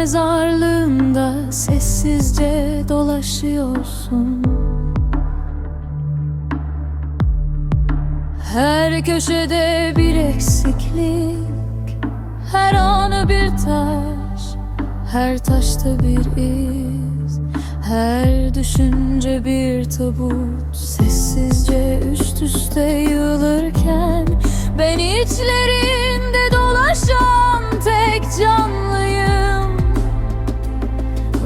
mezarlığında sessizce dolaşıyorsun. Her köşede bir eksiklik Her anı bir taş Her taşta bir iz Her düşünce bir tabut. Sessizce üst üste yığılırken Ben içlerinde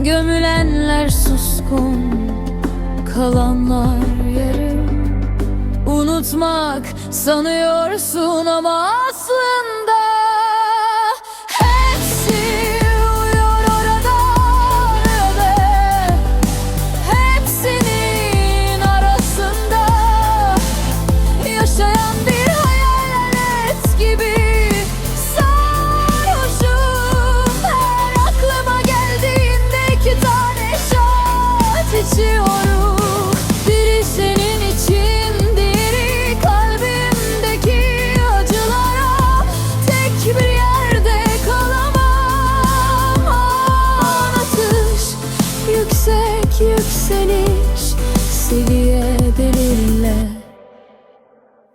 Gömülenler suskun Kalanlar yarım. Unutmak sanıyorsun ama aslında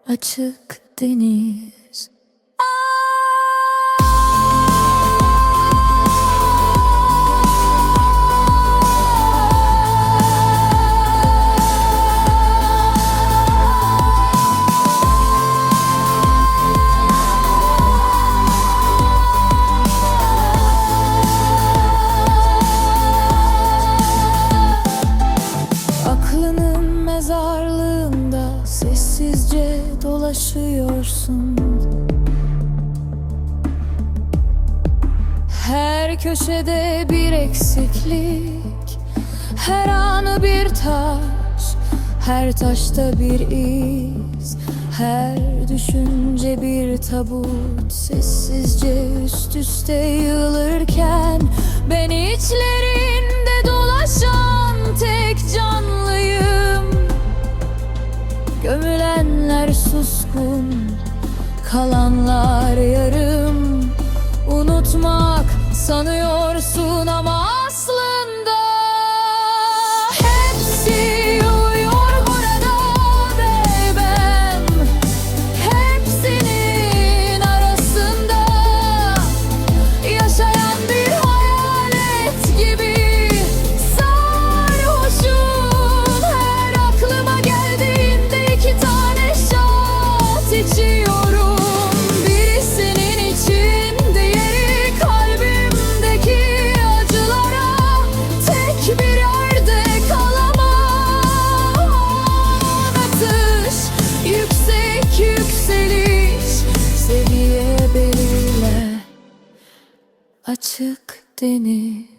Açık deniz dolaşıyorsun Her köşede bir eksiklik Her anı bir taş Her taşta bir iz Her düşünce bir tabut. Sessizce üst üste yığılırken Ben içlerinde Kalanlar yarım. Unutmak sanıyorsun ama Açık deniz